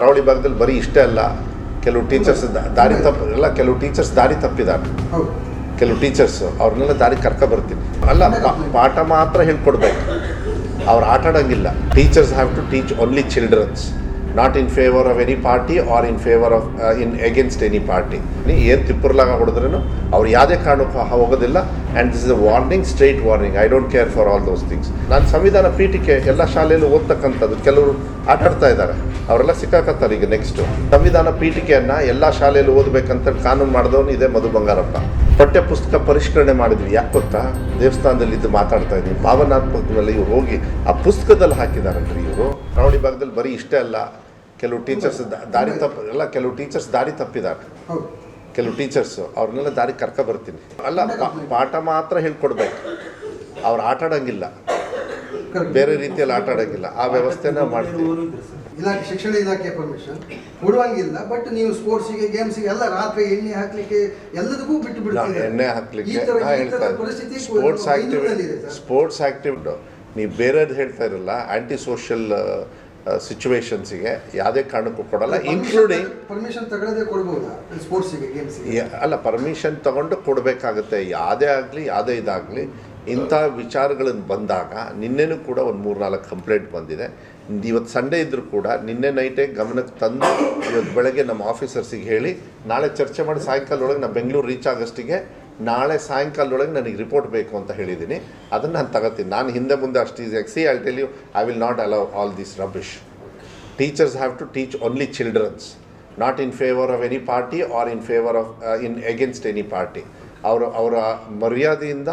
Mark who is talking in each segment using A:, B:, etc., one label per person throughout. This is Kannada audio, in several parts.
A: ಕರಾವಳಿ ಭಾಗದಲ್ಲಿ ಬರೀ ಇಷ್ಟೇ ಅಲ್ಲ ಕೆಲವು ಟೀಚರ್ಸ್ ದಾರಿ ತಪ್ಪ ಎಲ್ಲ ಕೆಲವು ಟೀಚರ್ಸ್ ದಾರಿ ತಪ್ಪಿದ್ದಾರೆ ಕೆಲವು ಟೀಚರ್ಸ್ ಅವ್ರನ್ನೆಲ್ಲ ದಾರಿ ಕರ್ಕ ಬರ್ತೀನಿ. ಅಲ್ಲ ಪಾಠ ಮಾತ್ರ ಹೇಳ್ಕೊಡ್ಬೇಕು. ಅವ್ರು ಆಟ ಆಡಂಗಿಲ್ಲ. Teachers have to teach only childrens not in favour of any party or in favour of in against any party ಏನು ತಿಪ್ಪುರ್ಲಾಗ ಹೊಡೆದ್ರೂ ಅವ್ರು ಯಾವುದೇ ಕಾರಣಕ್ಕೂ ಹೋಗೋದಿಲ್ಲ. And this is a warning straight warning I don't care for all those things ನಾನು ಸಂವಿಧಾನ ಪೀಠಿಕೆ ಎಲ್ಲ ಶಾಲೆಯಲ್ಲೂ ಓದ್ತಕ್ಕಂಥದ್ದು ಕೆಲವರು ಆಟಾಡ್ತಾ ಇದ್ದಾರೆ. ಅವರೆಲ್ಲ ಸಿಕ್ಕಾಕತ್ತಾರೆ ಈಗ ನೆಕ್ಸ್ಟು ಸಂವಿಧಾನ ಪೀಠಿಕೆಯನ್ನು ಎಲ್ಲ ಶಾಲೆಯಲ್ಲಿ ಓದಬೇಕಂತ ಕಾನೂನು ಮಾಡಿದವನು ಇದೆ ಮಧು ಬಂಗಾರಪ್ಪ. ಪಠ್ಯ ಪುಸ್ತಕ ಪರಿಷ್ಕರಣೆ ಮಾಡಿದ್ವಿ. ಯಾಕೆ ಗೊತ್ತಾ? ದೇವಸ್ಥಾನದಲ್ಲಿ ಇದ್ದು ಮಾತಾಡ್ತಾ ಇದ್ದೀನಿ ಭಾವನಾತ್ಮಕದಲ್ಲಿ ಇವ್ರು ಹೋಗಿ ಆ ಪುಸ್ತಕದಲ್ಲಿ ಹಾಕಿದಾರಲ್ರಿ ಇವರು. ಕರಾವಳಿ ಭಾಗದಲ್ಲಿ ಬರೀ ಇಷ್ಟೇ ಅಲ್ಲ. ಕೆಲವು ಟೀಚರ್ಸ್ ದಾರಿ ತಪ್ಪ ಎಲ್ಲ ಕೆಲವು ಟೀಚರ್ಸ್ ದಾರಿ ತಪ್ಪಿದ್ದಾರೆ. ಕೆಲವು ಟೀಚರ್ಸು ಅವ್ರನ್ನೆಲ್ಲ ದಾರಿ ಕರ್ಕ ಬರ್ತೀನಿ. ಅಲ್ಲ ಪಾಠ ಮಾತ್ರ ಹೇಳ್ಕೊಡ್ಬೇಕು. ಅವ್ರು ಆಟ ಆಡಂಗಿಲ್ಲ. ಬೇರೆ ರೀತಿಯಲ್ಲಿ ಆಟ ಆಡಂಗಿಲ್ಲ. ಆ ವ್ಯವಸ್ಥೆನ ಮಾಡ್ತೀವಿ.
B: ಇಲಾಖೆ ಶಿಕ್ಷಣ ಇಲಾಖೆ ಪರ್ಮಿಷನ್ ಕೊಡುವಂಗಿಲ್ಲ ಬಟ್ ನೀವು ಸ್ಪೋರ್ಟ್ಸಿಗೆ ಗೇಮ್ಸಿಗೆ ಎಲ್ಲ ರಾತ್ರಿ ಎಣ್ಣೆ ಹಾಕ್ಲಿಕ್ಕೆ ಎಲ್ಲದಕ್ಕೂ ಬಿಟ್ಟು ಬಿಡ್ತೀವಿ
A: ಎಣ್ಣೆ ಹಾಕ್ಲಿಕ್ಕೆ ಹೇಳ್ತಾ
B: ಪರಿಸ್ಥಿತಿ
A: ಸ್ಪೋರ್ಟ್ಸ್ ಆಕ್ಟಿವ್ ಸ್ಪೋರ್ಟ್ಸ್ ಆಕ್ಟಿವ್ ನೀವು ಬೇರೆದು ಹೇಳ್ತಾ ಇರಲ್ಲ ಆಂಟಿ ಸೋಷಿಯಲ್ ಸಿಚುವೇಶನ್ಸಿಗೆ ಯಾವುದೇ ಕಾರಣಕ್ಕೂ ಕೊಡಲ್ಲ ಇನ್ಕ್ಲೂಡಿಂಗ್
B: ಪರ್ಮಿಷನ್ ತಗೊಳ್ಳದೆ ಕೊಡ್ಬೋದಾ? ಸ್ಪೋರ್ಟ್ಸಿಗೆ ಗೇಮ್ಸಿಗೆ
A: ಅಲ್ಲ ಪರ್ಮಿಷನ್ ತಗೊಂಡು ಕೊಡಬೇಕಾಗುತ್ತೆ. ಯಾವುದೇ ಆಗಲಿ ಯಾವುದೇ ಇದಾಗಲಿ ಇಂಥ ವಿಚಾರಗಳನ್ನು ಬಂದಾಗ ನಿನ್ನೆನೂ ಕೂಡ ಒಂದು ಮೂರು ನಾಲ್ಕು ಕಂಪ್ಲೇಂಟ್ ಬಂದಿದೆ. ಇವತ್ತು ಸಂಡೇ ಇದ್ದರೂ ಕೂಡ ನಿನ್ನೆ ನೈಟೇ ಗಮನಕ್ಕೆ ತಂದು ಇವತ್ತು ಬೆಳಗ್ಗೆ ನಮ್ಮ ಆಫೀಸರ್ಸಿಗೆ ಹೇಳಿ ನಾಳೆ ಚರ್ಚೆ ಮಾಡಿ ಸಾಯಂಕಾಲದೊಳಗೆ ನಾವು ಬೆಂಗಳೂರು ರೀಚ್ ಆಗೋಷ್ಟಿಗೆ ನಾಳೆ ಸಾಯಂಕಾಲದೊಳಗೆ ನನಗೆ ರಿಪೋರ್ಟ್ ಬೇಕು ಅಂತ ಹೇಳಿದ್ದೀನಿ. ಅದನ್ನು ನಾನು ತಗೋತೀನಿ. ನಾನು ಹಿಂದೆ ಮುಂದೆ ಅಷ್ಟು easy see I tell you I will not allow all this rubbish teachers have to teach only childrens not in favour of any party or in favour of in against any party ಅವರು ಅವರ ಮರ್ಯಾದೆಯಿಂದ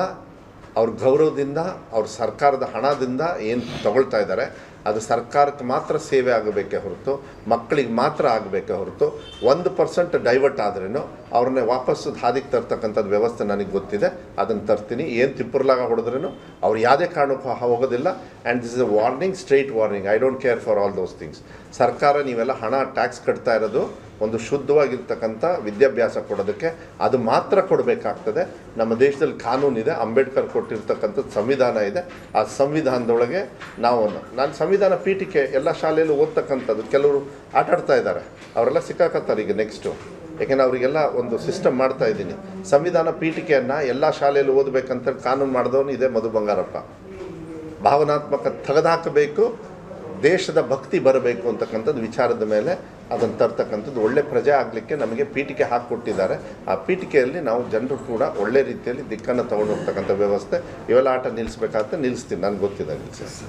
A: ಅವ್ರ ಗೌರವದಿಂದ, ಅವ್ರ ಸರ್ಕಾರದ ಹಣದಿಂದ ಏನು ತಗೊಳ್ತಾ ಇದ್ದಾರೆ, ಅದು ಸರ್ಕಾರಕ್ಕೆ ಮಾತ್ರ ಸೇವೆ ಆಗಬೇಕೇ ಹೊರತು, ಮಕ್ಕಳಿಗೆ ಮಾತ್ರ ಆಗಬೇಕೇ ಹೊರತು, ಒಂದು ಪರ್ಸೆಂಟ್ ಡೈವರ್ಟ್ ಆದ್ರೂ ಅವ್ರನ್ನೇ ವಾಪಸ್ಸು ಹಾದಿಗೆ ತರ್ತಕ್ಕಂಥದ್ದು ವ್ಯವಸ್ಥೆ ನನಗೆ ಗೊತ್ತಿದೆ, ಅದನ್ನು ತರ್ತೀನಿ. ಏನು ತಿಪ್ಪರ್ಲಾಗ ಹೊಡೆದ್ರೂ ಅವ್ರು ಯಾವುದೇ ಕಾರಣಕ್ಕೂ ಹೋಗೋದಿಲ್ಲ. And this is a warning straight warning I don't care for all those things ಸರ್ಕಾರ ನೀವೆಲ್ಲ ಹಣ ಟ್ಯಾಕ್ಸ್ ಕಟ್ತಾ ಇರೋದು ಒಂದು ಶುದ್ಧವಾಗಿರ್ತಕ್ಕಂಥ ವಿದ್ಯಾಭ್ಯಾಸ ಕೊಡೋದಕ್ಕೆ ಅದು ಮಾತ್ರ ಕೊಡಬೇಕಾಗ್ತದೆ. ನಮ್ಮ ದೇಶದಲ್ಲಿ ಕಾನೂನಿದೆ ಅಂಬೇಡ್ಕರ್ ಕೊಟ್ಟಿರ್ತಕ್ಕಂಥದ್ದು ಸಂವಿಧಾನ ಇದೆ. ಆ ಸಂವಿಧಾನದೊಳಗೆ ನಾವು ನಾನು ಸಂವಿಧಾನ ಪೀಠಿಕೆ ಎಲ್ಲ ಶಾಲೆಯಲ್ಲೂ ಓದ್ತಕ್ಕಂಥದ್ದು. ಕೆಲವರು ಆಟಾಡ್ತಾ ಇದ್ದಾರೆ, ಅವರೆಲ್ಲ ಸಿಕ್ಕಾಕತ್ತಾರೆ ಈಗ ನೆಕ್ಸ್ಟು ಯಾಕೆಂದರೆ ಅವರಿಗೆಲ್ಲ ಒಂದು ಸಿಸ್ಟಮ್ ಮಾಡ್ತಾ ಇದ್ದೀನಿ. ಸಂವಿಧಾನ ಪೀಠಿಕೆಯನ್ನು ಎಲ್ಲ ಶಾಲೆಯಲ್ಲಿ ಓದಬೇಕಂತ ಕಾನೂನು ಮಾಡಿದವನು ಇದೆ ಮಧು ಬಂಗಾರಪ್ಪ. ಭಾವನಾತ್ಮಕ ತೆಗೆದುಹಾಕಬೇಕು ದೇಶದ ಭಕ್ತಿ ಬರಬೇಕು ಅಂತಕ್ಕಂಥದ್ದು ವಿಚಾರದ ಮೇಲೆ ಅದನ್ನು ತರ್ತಕ್ಕಂಥದ್ದು. ಒಳ್ಳೆ ಪ್ರಜೆ ಆಗಲಿಕ್ಕೆ ನಮಗೆ ಪೀಠಿಕೆ ಹಾಕಿಕೊಟ್ಟಿದ್ದಾರೆ. ಆ ಪೀಠಿಕೆಯಲ್ಲಿ ನಾವು ಜನರು ಕೂಡ ಒಳ್ಳೆ ರೀತಿಯಲ್ಲಿ ದಿಕ್ಕನ್ನು ತಗೊಂಡು ಹೋಗ್ತಕ್ಕಂಥ ವ್ಯವಸ್ಥೆ. ಇವೆಲ್ಲ ಆಟ ನಿಲ್ಲಿಸ್ಬೇಕಾದ ನಿಲ್ಲಿಸ್ತೀನಿ. ನನಗೆ ಗೊತ್ತಿದೆ ನಿಲ್ಲಿಸಿ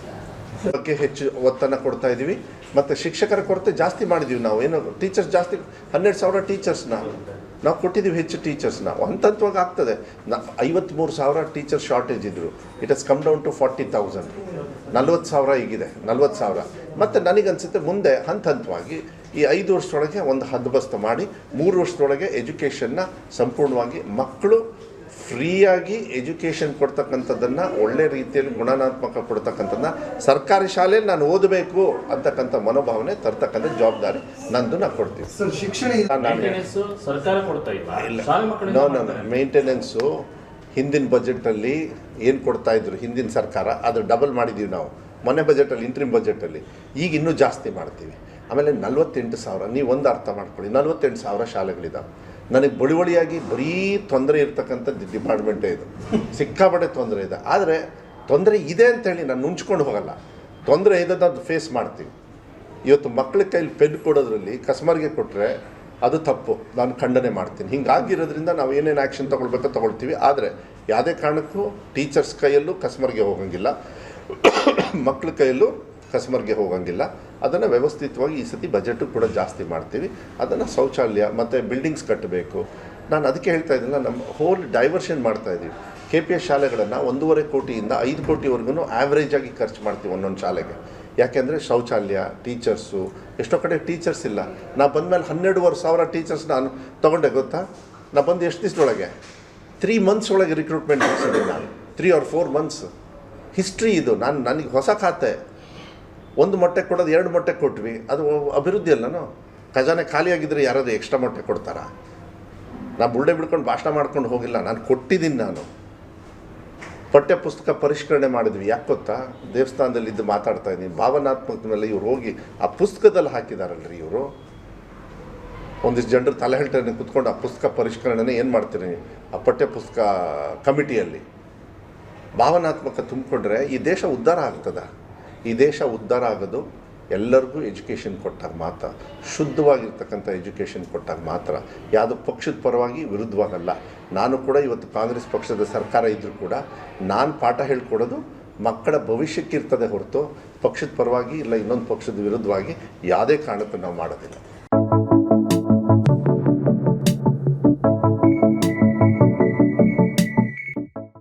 A: ಬಗ್ಗೆ ಹೆಚ್ಚು ಒತ್ತನ್ನು ಕೊಡ್ತಾ ಇದ್ದೀವಿ ಮತ್ತು ಶಿಕ್ಷಕರ ಕೊರತೆ ಜಾಸ್ತಿ ಮಾಡಿದ್ದೀವಿ ನಾವು. ಏನು ಟೀಚರ್ಸ್ ಜಾಸ್ತಿ ಹನ್ನೆರಡು ಸಾವಿರ ಟೀಚರ್ಸ್ನ ನಾವು ಕೊಟ್ಟಿದ್ದೀವಿ ಹೆಚ್ಚು ಟೀಚರ್ಸ್ನ ಹಂತ ಹಂತವಾಗಿ ಆಗ್ತದೆ. ನ ಐವತ್ತ್ಮೂರು ಸಾವಿರ ಟೀಚರ್ ಶಾರ್ಟೇಜ್ ಇದ್ದರು it has come down to forty thousand ನಲ್ವತ್ತು ಸಾವಿರ ಈಗಿದೆ ನಲ್ವತ್ತು ಸಾವಿರ. ಮತ್ತು ನನಗನ್ಸುತ್ತೆ ಮುಂದೆ ಹಂತ ಹಂತವಾಗಿ ಈ ಐದು ವರ್ಷದೊಳಗೆ ಒಂದು ಹದ್ಬಸ್ತ ಮಾಡಿ ಮೂರು ವರ್ಷದೊಳಗೆ ಎಜುಕೇಷನ್ನ ಸಂಪೂರ್ಣವಾಗಿ ಮಕ್ಕಳು ಫ್ರೀಯಾಗಿ ಎಜುಕೇಷನ್ ಕೊಡ್ತಕ್ಕಂಥದ್ದನ್ನು ಒಳ್ಳೆ ರೀತಿಯಲ್ಲಿ ಗುಣನಾತ್ಮಕ ಕೊಡ್ತಕ್ಕಂಥದ್ದನ್ನ ಸರ್ಕಾರಿ ಶಾಲೆಯಲ್ಲಿ ನಾನು ಓದಬೇಕು ಅಂತಕ್ಕಂಥ ಮನೋಭಾವನೆ ತರ್ತಕ್ಕಂಥ ಜವಾಬ್ದಾರಿ ನಂದು ನಾನು ಕೊಡ್ತೀನಿ.
B: ಸರ್ ಶಿಕ್ಷಣ
C: ಇಲ್ಲ.
A: ಮೇಂಟೆನೆನ್ಸು ಹಿಂದಿನ ಬಜೆಟಲ್ಲಿ ಏನು ಕೊಡ್ತಾ ಇದ್ರು ಹಿಂದಿನ ಸರ್ಕಾರ, ಅದು ಡಬಲ್ ಮಾಡಿದ್ದೀವಿ ನಾವು. ಮೊನ್ನೆ ಬಜೆಟಲ್ಲಿ ಇಂಟ್ರಿಮ್ ಬಜೆಟಲ್ಲಿ. ಈಗ ಇನ್ನೂ ಜಾಸ್ತಿ ಮಾಡ್ತೀವಿ. ಆಮೇಲೆ ನಲ್ವತ್ತೆಂಟು ಸಾವಿರ, ನೀವು ಒಂದು ಅರ್ಥ ಮಾಡ್ಕೊಳ್ಳಿ. ನಲ್ವತ್ತೆಂಟು ಸಾವಿರ ಶಾಲೆಗಳಿದ್ದಾವೆ ನನಗೆ ಬಳುವಳಿಯಾಗಿ ಬರೀ ತೊಂದರೆ ಇರ್ತಕ್ಕಂಥ ಡಿಪಾರ್ಟ್ಮೆಂಟೇ ಇದು. ಸಿಕ್ಕಾಪಟ್ಟೆ ತೊಂದರೆ ಇದೆ. ಆದರೆ ತೊಂದರೆ ಇದೆ ಅಂತೇಳಿ ನಾನು ನುಂಚ್ಕೊಂಡು ಹೋಗಲ್ಲ. ತೊಂದರೆ ಇದೆ ಅದು ಫೇಸ್ ಮಾಡ್ತೀವಿ. ಇವತ್ತು ಮಕ್ಕಳ ಕೈಲಿ ಪೆನ್ ಕೊಡೋದ್ರಲ್ಲಿ ಕಸ್ಟಮರ್ಗೆ ಕೊಟ್ಟರೆ ಅದು ತಪ್ಪು. ನಾನು ಖಂಡನೆ ಮಾಡ್ತೀನಿ. ಹಿಂಗಾಗಿರೋದ್ರಿಂದ ನಾವು ಏನೇನು ಆ್ಯಕ್ಷನ್ ತೊಗೊಳ್ಬೇಕೋ ತೊಗೊಳ್ತೀವಿ. ಆದರೆ ಯಾವುದೇ ಕಾರಣಕ್ಕೂ ಟೀಚರ್ಸ್ ಕೈಯಲ್ಲೂ ಕಸ್ಮರ್ಗೆ ಹೋಗಂಗಿಲ್ಲ. ಮಕ್ಕಳ ಕೈಯಲ್ಲೂ ಕಸ್ಮರ್ಗೆ ಹೋಗಂಗಿಲ್ಲ. ಅದನ್ನು ವ್ಯವಸ್ಥಿತವಾಗಿ ಈ ಸತಿ ಬಜೆಟು ಕೂಡ ಜಾಸ್ತಿ ಮಾಡ್ತೀವಿ. ಅದನ್ನು ಶೌಚಾಲಯ ಮತ್ತು ಬಿಲ್ಡಿಂಗ್ಸ್ ಕಟ್ಟಬೇಕು ನಾನು ಅದಕ್ಕೆ ಹೇಳ್ತಾ ಇದ್ದೀನಿ ನಮ್ಮ ಹೋಲ್ ಡೈವರ್ಷನ್ ಮಾಡ್ತಾ ಇದ್ದೀವಿ ಕೆ ಪಿ ಎಸ್ ಶಾಲೆಗಳನ್ನು ಒಂದೂವರೆ ಕೋಟಿಯಿಂದ ಐದು ಕೋಟಿವರೆಗೂ ಆ್ಯಾವ್ರೇಜಾಗಿ ಖರ್ಚು ಮಾಡ್ತೀವಿ ಒಂದೊಂದು ಶಾಲೆಗೆ. ಯಾಕೆಂದರೆ ಶೌಚಾಲಯ ಟೀಚರ್ಸು ಎಷ್ಟೋ ಕಡೆ ಟೀಚರ್ಸ್ ಇಲ್ಲ. ನಾ ಬಂದಮೇಲೆ ಹನ್ನೆರಡುವರೆ ಸಾವಿರ ಟೀಚರ್ಸ್ ನಾನು ತೊಗೊಂಡೆ, ಗೊತ್ತಾ? ನಾ ಬಂದು ಎಷ್ಟು ದಿವಸದೊಳಗೆ? ತ್ರೀ ಮಂತ್ಸ್ ಒಳಗೆ ರಿಕ್ರೂಟ್ಮೆಂಟ್ ಮಾಡಿಸಿದ್ದೀನಿ ನಾನು. Three or four months history ಇದು. ನಾನು, ನನಗೆ ಹೊಸ ಖಾತೆ. ಒಂದು ಮೊಟ್ಟೆ ಕೊಡೋದು, ಎರಡು ಮೊಟ್ಟೆ ಕೊಟ್ವಿ. ಅದು ಅಭಿವೃದ್ಧಿ ಅಲ್ಲನೋ ಖಜಾನೆ ಖಾಲಿಯಾಗಿದ್ದರೆ ಯಾರಾದರೂ ಎಕ್ಸ್ಟ್ರಾ ಮೊಟ್ಟೆ ಕೊಡ್ತಾರಾ? ನಾ ಬುಳ್ಳೆ ಬಿಡ್ಕೊಂಡು ಭಾಷಣ ಮಾಡ್ಕೊಂಡು ಹೋಗಿಲ್ಲ. ನಾನು ಕೊಟ್ಟಿದ್ದೀನಿ ನಾನು. ಪಠ್ಯ ಪುಸ್ತಕ ಪರಿಷ್ಕರಣೆ ಮಾಡಿದ್ವಿ. ಯಾಕೆ ಗೊತ್ತಾ? ದೇವಸ್ಥಾನದಲ್ಲಿ ಇದ್ದು ಮಾತಾಡ್ತಾ ಇದ್ದೀನಿ. ಮೇಲೆ ಇವ್ರು ಹೋಗಿ ಆ ಪುಸ್ತಕದಲ್ಲಿ ಹಾಕಿದಾರಲ್ರಿ ಇವರು. ಒಂದಿಷ್ಟು ಜನರು ತಲೆ ಹೇಳ್ತಾರೆ ಕುತ್ಕೊಂಡು ಆ ಪುಸ್ತಕ ಪರಿಷ್ಕರಣೆನೇ ಏನು ಮಾಡ್ತೀರಿ ಆ ಪಠ್ಯಪುಸ್ತಕ ಕಮಿಟಿಯಲ್ಲಿ. ಭಾವನಾತ್ಮಕ ತುಂಬಿಕೊಂಡ್ರೆ ಈ ದೇಶ ಉದ್ಧಾರ ಆಗ್ತದ. ಈ ದೇಶ ಉದ್ಧಾರ ಆಗೋದು ಎಲ್ಲರಿಗೂ ಎಜುಕೇಷನ್ ಕೊಟ್ಟಾಗ ಮಾತ್ರ, ಶುದ್ಧವಾಗಿರ್ತಕ್ಕಂಥ ಎಜುಕೇಷನ್ ಕೊಟ್ಟಾಗ ಮಾತ್ರ, ಯಾವುದು ಪಕ್ಷದ ಪರವಾಗಿ ವಿರುದ್ಧವಾಗಲ್ಲ ನಾನು ಕೂಡ ಇವತ್ತು ಕಾಂಗ್ರೆಸ್ ಪಕ್ಷದ ಸರ್ಕಾರ ಇದ್ದರೂ ಕೂಡ ನಾನು ಪಾಠ ಹೇಳ್ಕೊಡೋದು ಮಕ್ಕಳ ಭವಿಷ್ಯಕ್ಕಿರ್ತದೆ ಹೊರತು ಪಕ್ಷದ ಪರವಾಗಿ ಇಲ್ಲ ಇನ್ನೊಂದು ಪಕ್ಷದ ವಿರುದ್ಧವಾಗಿ ಯಾವುದೇ ಕಾರಣಕ್ಕೂ ನಾವು ಮಾಡೋದಿಲ್ಲ.